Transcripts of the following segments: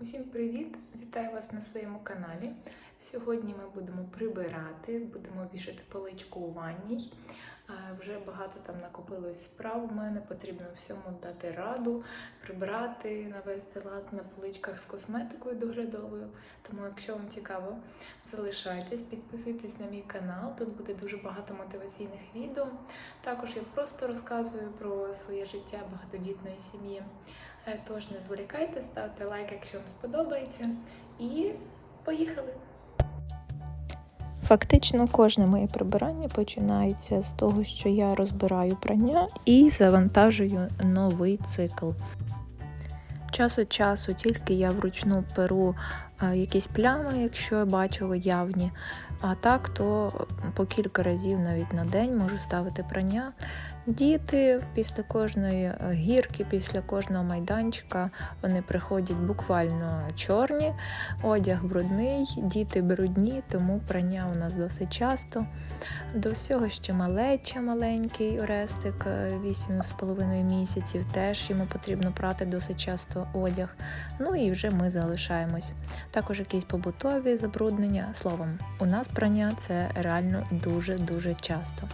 Усім привіт! Вітаю вас на своєму каналі. Сьогодні ми будемо прибирати, будемо вішати поличку у ванній. Е, Вже багато там накопилось справ у мене, потрібно всьому дати раду, прибрати, навести лад на поличках з косметикою доглядовою. Тому, якщо вам цікаво, залишайтесь, підписуйтесь на мій канал. Тут буде дуже багато мотиваційних відео. Також я просто розказую про своє життя багатодітної сім'ї. Е, Тож не зволікайте, ставте лайк, якщо вам сподобається. І поїхали! Фактично кожне моє прибирання починається з того, що я розбираю прання і завантажую новий цикл. Час від часу тільки я вручну перу якісь плями, якщо я бачу явні. А так, то по кілька разів навіть на день можу ставити прання. Діти після кожної е, гірки, після кожного майданчика вони приходять буквально чорні, одяг брудний, діти брудні, тому прання у нас досить часто. До всього ще малеча маленький Орестик, 8,5 місяців, теж йому потрібно прати досить часто одяг. Ну і вже ми залишаємось. Також якісь побутові забруднення. Словом, у нас прання це реально дуже-дуже часто.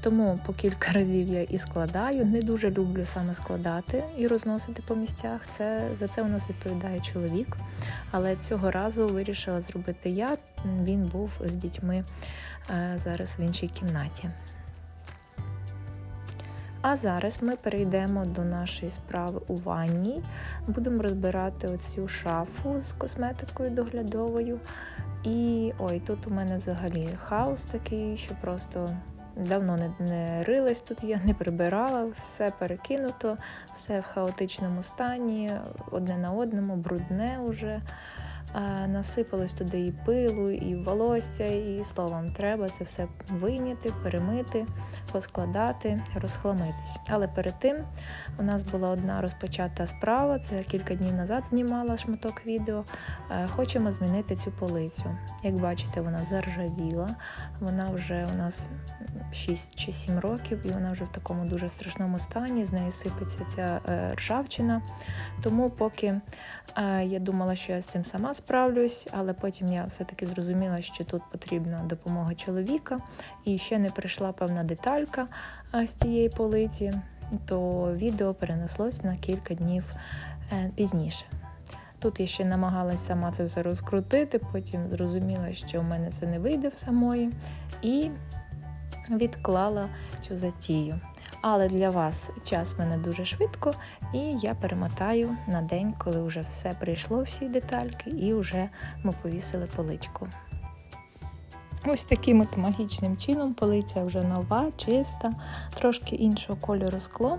Тому по кілька разів я і складаю. Не дуже люблю саме складати і розносити по місцях. Це за це у нас відповідає чоловік. Але цього разу вирішила зробити я. Він був з дітьми е, зараз в іншій кімнаті. А зараз ми перейдемо до нашої справи у ванній. Будемо розбирати оцю шафу з косметикою доглядовою. І ой, тут у мене взагалі хаос такий, що просто давно не, не рилась тут, я не прибирала, все перекинуто, все в хаотичному стані, одне на одному, брудне уже. А, Насипалось туди і пилу, і волосся, і словом, треба це все вийняти, перемити, поскладати, розхламитись. Але перед тим у нас була одна розпочата справа. Це кілька днів назад знімала шматок відео. Е, Хочемо змінити цю полицю. Як бачите, вона заржавіла. Вона вже у нас 6 чи 7 років, і вона вже в такому дуже страшному стані. З неї сипеться ця е, ржавчина. Тому поки е, я думала, що я з цим сама справлюсь, але потім я все-таки зрозуміла, що тут потрібна допомога чоловіка. І ще не прийшла певна деталька з цієї полиці, то відео перенеслось на кілька днів е, пізніше. Тут я ще намагалась сама це все розкрутити, потім зрозуміла, що в мене це не вийде в самої, і відклала цю затію. Але для вас час мене дуже швидко, і я перемотаю на день, коли вже все прийшло, всі детальки, і вже ми повісили поличку. Ось таким от магічним чином полиця вже нова, чиста, трошки іншого кольору скло,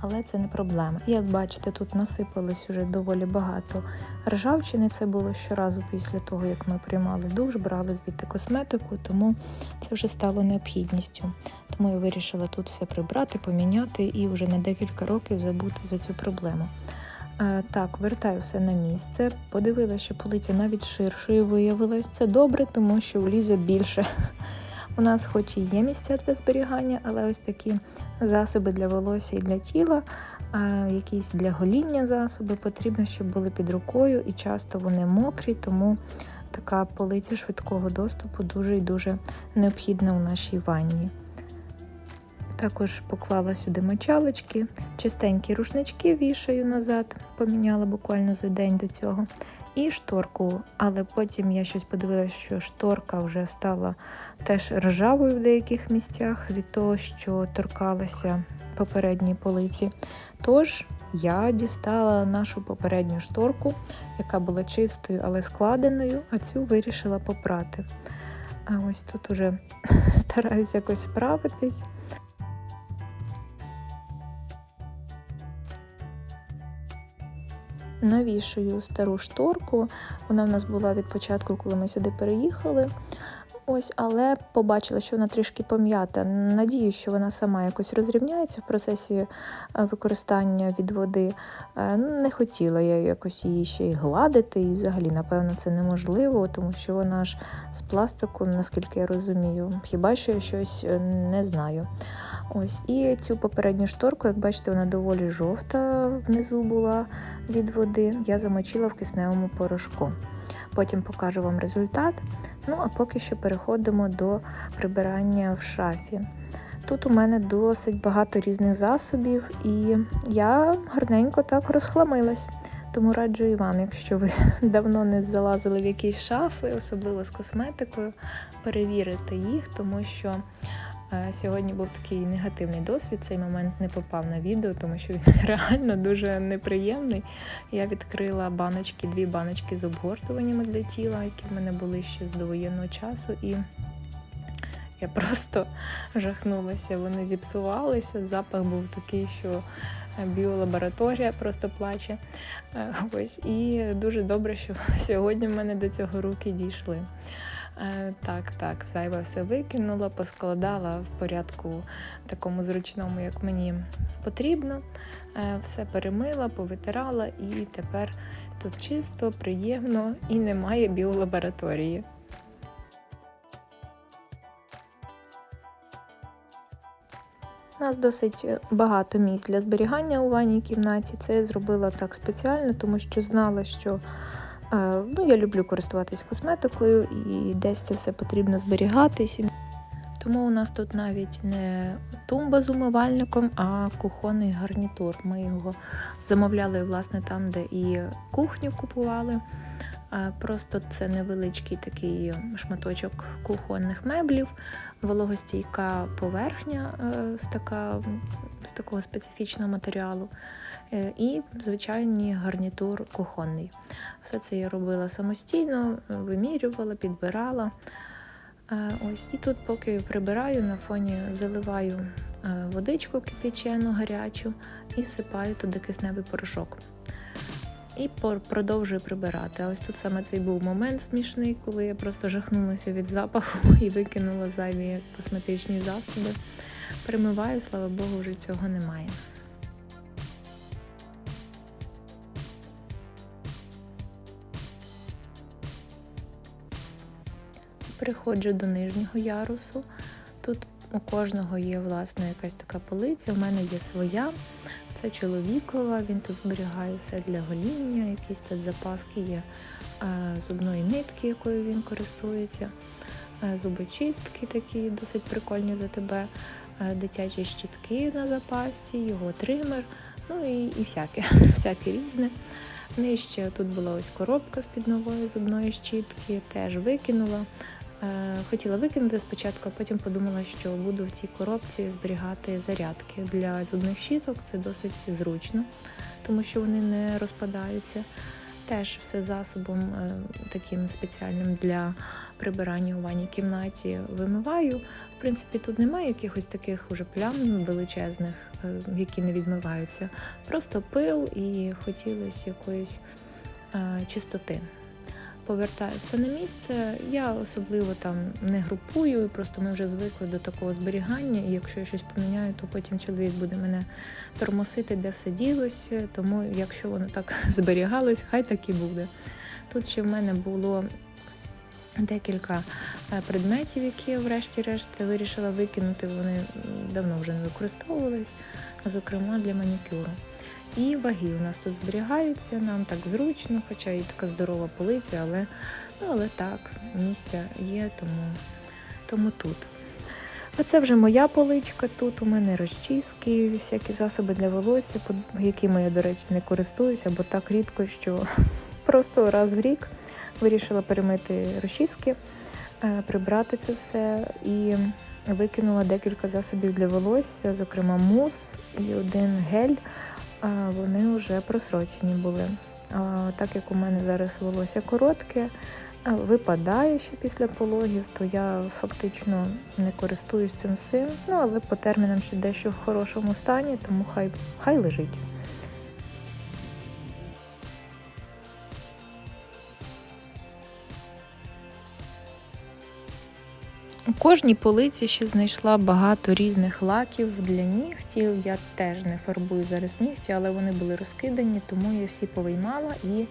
але це не проблема. Як бачите, тут насипалось уже доволі багато ржавчини. Це було щоразу після того, як ми приймали душ, брали звідти косметику, тому це вже стало необхідністю. Тому я вирішила тут все прибрати, поміняти і вже на декілька років забути за цю проблему. Е, Так, вертаю все на місце. Подивилася, що полиця навіть ширшою виявилась. Це добре, тому що влізе більше. У нас, хоч і є місця для зберігання, але ось такі засоби для волосся і для тіла, якісь для гоління засоби потрібно, щоб були під рукою, і часто вони мокрі, тому така полиця швидкого доступу дуже і дуже необхідна у нашій ванні. Також поклала сюди мочалочки, чистенькі рушнички вішаю назад, поміняла буквально за день до цього. І шторку, але потім я щось подивилася, що шторка вже стала теж ржавою в деяких місцях від того, що торкалася попередній полиці. Тож я дістала нашу попередню шторку, яка була чистою, але складеною, а цю вирішила попрати. А ось тут уже стараюся якось справитись. Навішую стару шторку. Вона в нас була від початку, коли ми сюди переїхали. Ось, але побачила, що вона трішки пом'ята. Надію, що вона сама якось розрівняється в процесі е, використання від води. Е, Не хотіла я якось її ще й гладити, і взагалі, напевно, це неможливо, тому що вона ж з пластику, наскільки я розумію, хіба що я щось е, не знаю. Ось, і цю попередню шторку, як бачите, вона доволі жовта внизу була від води. Я замочила в кисневому порошку. Потім покажу вам результат. Ну а поки що переходимо до прибирання в шафі. Тут у мене досить багато різних засобів, і я гарненько так розхламилась. Тому раджу і вам, якщо ви давно не залазили в якісь шафи, особливо з косметикою, перевірити їх, тому що сьогодні був такий негативний досвід. Цей момент не попав на відео, тому що він реально дуже неприємний. Я відкрила баночки, дві баночки з обгортуваннями для тіла, які в мене були ще з довоєнного часу, і я просто жахнулася. Вони зіпсувалися. Запах був такий, що біолабораторія просто плаче. Е, Ось і дуже добре, що сьогодні в мене до цього руки дійшли. Е, Так, так, зайве все викинула, поскладала в порядку такому зручному, як мені потрібно. Е, Все перемила, повитирала, і тепер тут чисто, приємно і немає біолабораторії. У нас досить багато місць для зберігання у ванній кімнаті. Це я зробила так спеціально, тому що знала, що ну, я люблю користуватись косметикою і десь це все потрібно зберігатись. Тому у нас тут навіть не тумба з умивальником, а кухонний гарнітур. Ми його замовляли власне там, де і кухню купували. Е, Просто це невеличкий такий шматочок кухонних меблів, вологостійка поверхня е, така, з такого специфічного матеріалу, е, і звичайний гарнітур кухонний. Все це я робила самостійно, вимірювала, підбирала. Е, Ось і тут, поки прибираю, на фоні заливаю е, водичку кип'ячену гарячу і всипаю туди кисневий порошок. І продовжую прибирати. А ось тут саме цей був момент смішний, коли я просто жахнулася від запаху і викинула зайві косметичні засоби. Перемиваю, слава Богу, вже цього немає. Переходжу до нижнього ярусу. Тут у кожного є власне якась така полиця. У мене є своя. Це чоловікова, він тут зберігає все для гоління, якісь тут запаски є е, зубної нитки, якою він користується, е, зубочистки такі досить прикольні за тебе, дитячі щітки на запасті, його тример, ну і, і всяке, всяке різне. Нижче тут була ось коробка з-під нової зубної щітки, теж викинула. Е, Хотіла викинути спочатку, а потім подумала, що буду в цій коробці зберігати зарядки для зубних щіток. Це досить зручно, тому що вони не розпадаються. Теж все засобом е, таким спеціальним для прибирання у ванній кімнаті вимиваю. В принципі, тут немає якихось таких уже плям величезних, е, які не відмиваються. Просто пил і хотілося якоїсь е, чистоти повертаю все на місце. Я особливо там не групую, просто ми вже звикли до такого зберігання, і якщо я щось поміняю, то потім чоловік буде мене тормосити, де все ділося. Тому якщо воно так зберігалось, хай так і буде. Тут ще в мене було декілька е, предметів, які я врешті-решт вирішила викинути. Вони давно вже не використовувались, зокрема для манікюру. І ваги у нас тут зберігаються, нам так зручно, хоча і така здорова полиця, але, ну, але так, місця є, тому, тому тут. А це вже моя поличка. Тут у мене розчіски, всякі засоби для волосся, якими я, до речі, не користуюся, бо так рідко, що просто раз в рік вирішила перемити розчіски, е, прибрати це все і викинула декілька засобів для волосся, зокрема мус і один гель. Вони вже просрочені були. Так як у мене зараз волосся коротке, випадає ще після пологів, то я фактично не користуюсь цим всім. Ну але по термінам ще дещо в хорошому стані, тому хай, хай лежить. Кожній полиці ще знайшла багато різних лаків для нігтів. Я теж не фарбую зараз нігті, але вони були розкидані, тому я всі повиймала і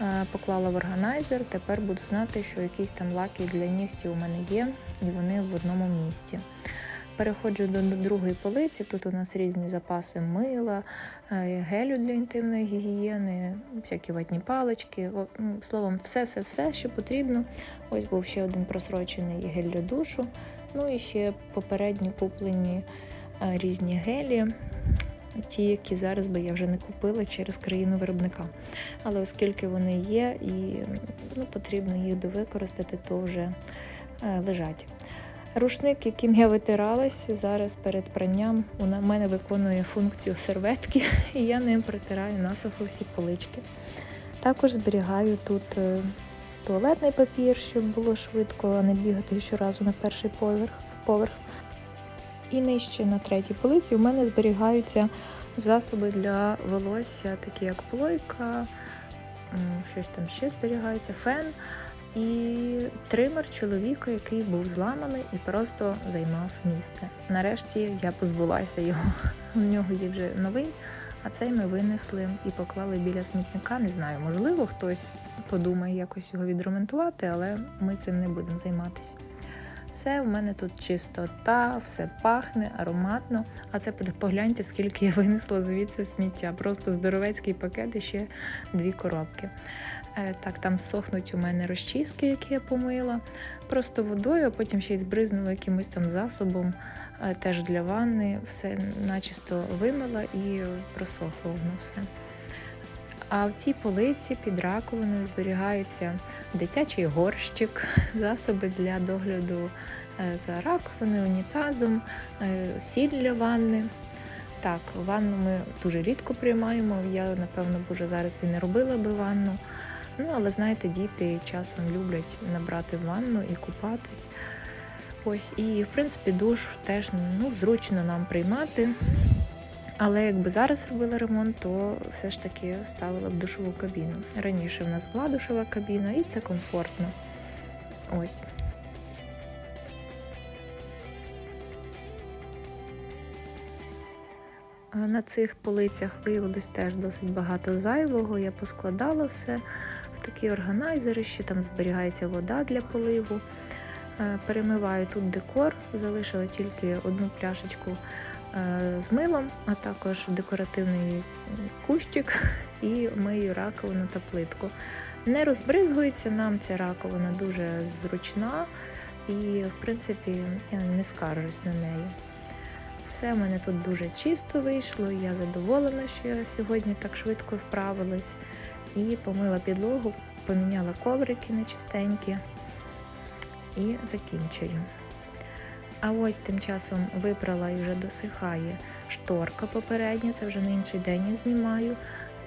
е, поклала в органайзер. Тепер буду знати, що якісь там лаки для нігтів у мене є, і вони в одному місці. Переходжу до, другої полиці. Тут у нас різні запаси мила, е, гелю для інтимної гігієни, всякі ватні палички. Словом, все-все-все, що потрібно. Ось був ще один просрочений гель для душу. Ну і ще попередньо куплені е, різні гелі, ті, які зараз би я вже не купила через країну виробника. Але оскільки вони є і ну, потрібно їх довикористати, то вже е, лежать. Рушник, яким я витиралась зараз перед пранням, у мене виконує функцію серветки, і я ним протираю насухо всі полички. Також зберігаю тут е, туалетний папір, щоб було швидко, а не бігати щоразу на перший поверх. поверх. І нижче на третій полиці у мене зберігаються засоби для волосся, такі як плойка, щось там ще зберігається, фен і тример чоловіка, який був зламаний і просто займав місце. Нарешті я позбулася його. У нього є вже новий, а цей ми винесли і поклали біля смітника. Не знаю, можливо, хтось подумає якось його відремонтувати, але ми цим не будемо займатися. Все в мене тут чистота, все пахне, ароматно. А це погляньте, скільки я винесла звідси сміття. Просто здоровецький пакет і ще дві коробки. Е, Так, там сохнуть у мене розчіски, які я помила, просто водою, а потім ще й збризнула якимось там засобом, е, теж для ванни. Все начисто вимила і просохло воно все. А в цій полиці під раковиною зберігається дитячий горщик, засоби для догляду е, за раковиною, унітазом, сіль для ванни. Так, ванну ми дуже рідко приймаємо. Я, напевно, б уже зараз і не робила би ванну. Ну, але знаєте, діти часом люблять набрати ванну і купатись. Ось, і в принципі душ теж ну, зручно нам приймати. Але якби зараз робила ремонт, то все ж таки ставила б душову кабіну. Раніше в нас була душова кабіна, і це комфортно. Ось. На цих полицях виявилось теж досить багато зайвого. Я поскладала все в такі органайзери, ще там зберігається вода для поливу. Е, Перемиваю тут декор, залишила тільки одну пляшечку е, з милом, а також декоративний кущик і мию раковину та плитку. Не розбризгується нам ця раковина дуже зручна, і в принципі я не скаржусь на неї. Все в мене тут дуже чисто вийшло. Я задоволена, що я сьогодні так швидко вправилась. І помила підлогу, поміняла коврики на чистенькі і закінчую. А ось тим часом випрала і вже досихає шторка попередня, це вже на інший день я знімаю.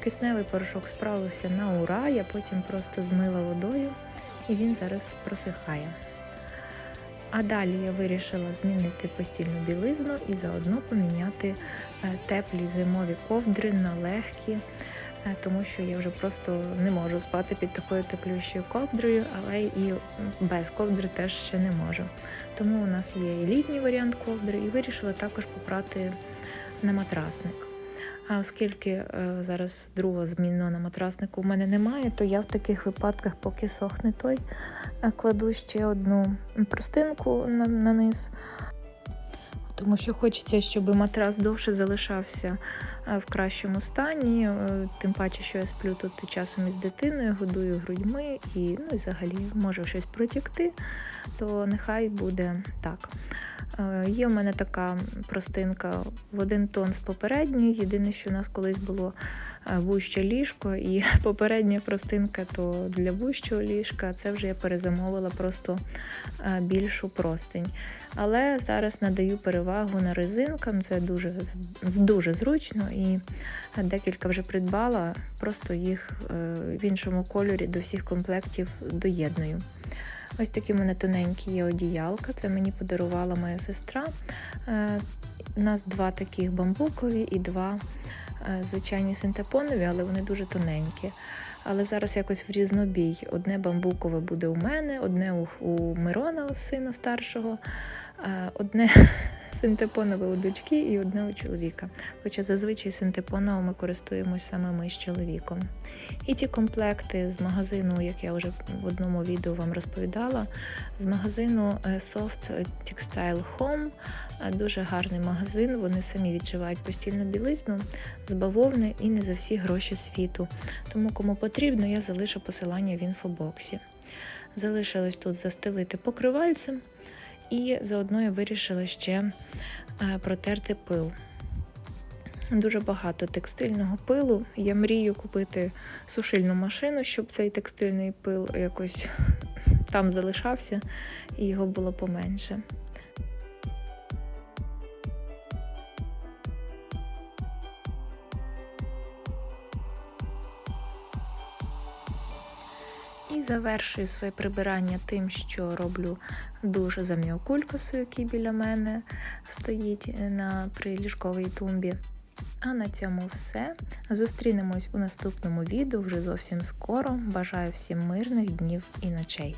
Кисневий порошок справився на ура, я потім просто змила водою і він зараз просихає. А далі я вирішила змінити постільну білизну і заодно поміняти е, теплі зимові ковдри на легкі, е, тому що я вже просто не можу спати під такою теплющою ковдрою, але і без ковдри теж ще не можу. Тому у нас є і літній варіант ковдри, і вирішила також попрати на матрасник. А оскільки е, зараз другого змінного на матраснику в мене немає, то я в таких випадках, поки сохне той, е, кладу ще одну простинку на, на низ. Тому що хочеться, щоб матрас довше залишався е, в кращому стані. Тим паче, що я сплю тут часом із дитиною, годую грудьми і ну, взагалі може щось протікти, то нехай буде так. Е, Є в мене така простинка в один тон з попередньою. Єдине, що у нас колись було е, вуще ліжко, і попередня простинка то для вущого ліжка. Це вже я перезамовила просто е, більшу простинь. Але зараз надаю перевагу на резинкам, це дуже, дуже зручно і декілька вже придбала, просто їх в іншому кольорі до всіх комплектів доєдную. Ось такі в мене тоненькі є одіялка, це мені подарувала моя сестра. Е, У нас два таких бамбукові і два е, звичайні синтепонові, але вони дуже тоненькі. Але зараз якось в різнобій. Одне бамбукове буде у мене, одне у, Мирона, сина старшого, е, одне Синтепонове у дочки і одне у чоловіка. Хоча зазвичай синтепоновими користуємось саме ми з чоловіком. І ті комплекти з магазину, як я вже в одному відео вам розповідала, з магазину е, Soft Textile Home. Е, Дуже гарний магазин. Вони самі відчувають постільну білизну з бавовни і не за всі гроші світу. Тому, кому потрібно, я залишу посилання в інфобоксі. Залишилось тут застелити покривальцем, і заодно я вирішила ще е, протерти пил. Дуже багато текстильного пилу. Я мрію купити сушильну машину, щоб цей текстильний пил якось там залишався і його було поменше. Завершую своє прибирання тим, що роблю дуже заміокулькасу, який біля мене стоїть на приліжковій тумбі. А на цьому все. Зустрінемось у наступному відео вже зовсім скоро. Бажаю всім мирних днів і ночей.